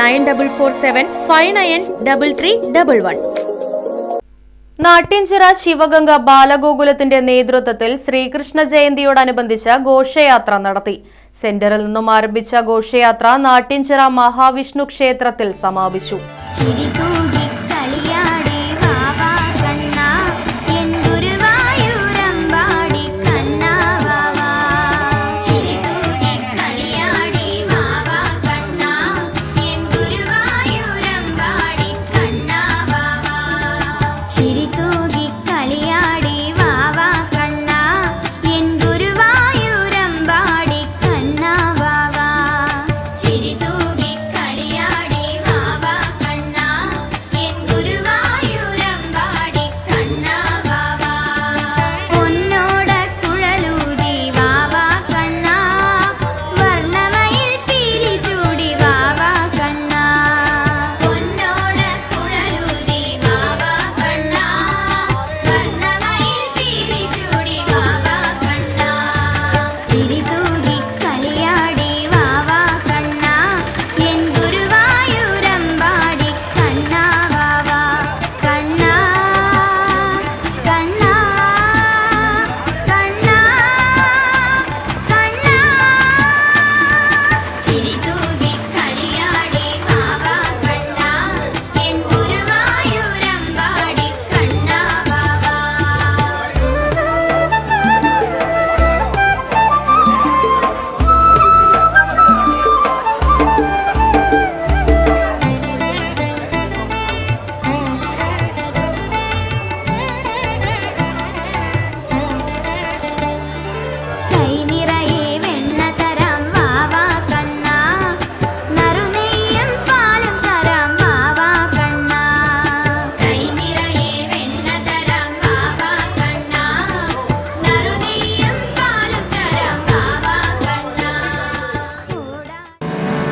nine double four seven five nine double three double one. Natyanchira Sivaganga ബാലഗോകുലത്തിന്റെ നേതൃത്വത്തിൽ ശ്രീകൃഷ്ണ ജയന്തിയോടനുബന്ധിച്ച് ഘോഷയാത്ര നടത്തി. സെന്ററിൽ നിന്നും ആരംഭിച്ച ഘോഷയാത്ര നാട്യഞ്ചിറ മഹാവിഷ്ണു ക്ഷേത്രത്തിൽ സമാപിച്ചു.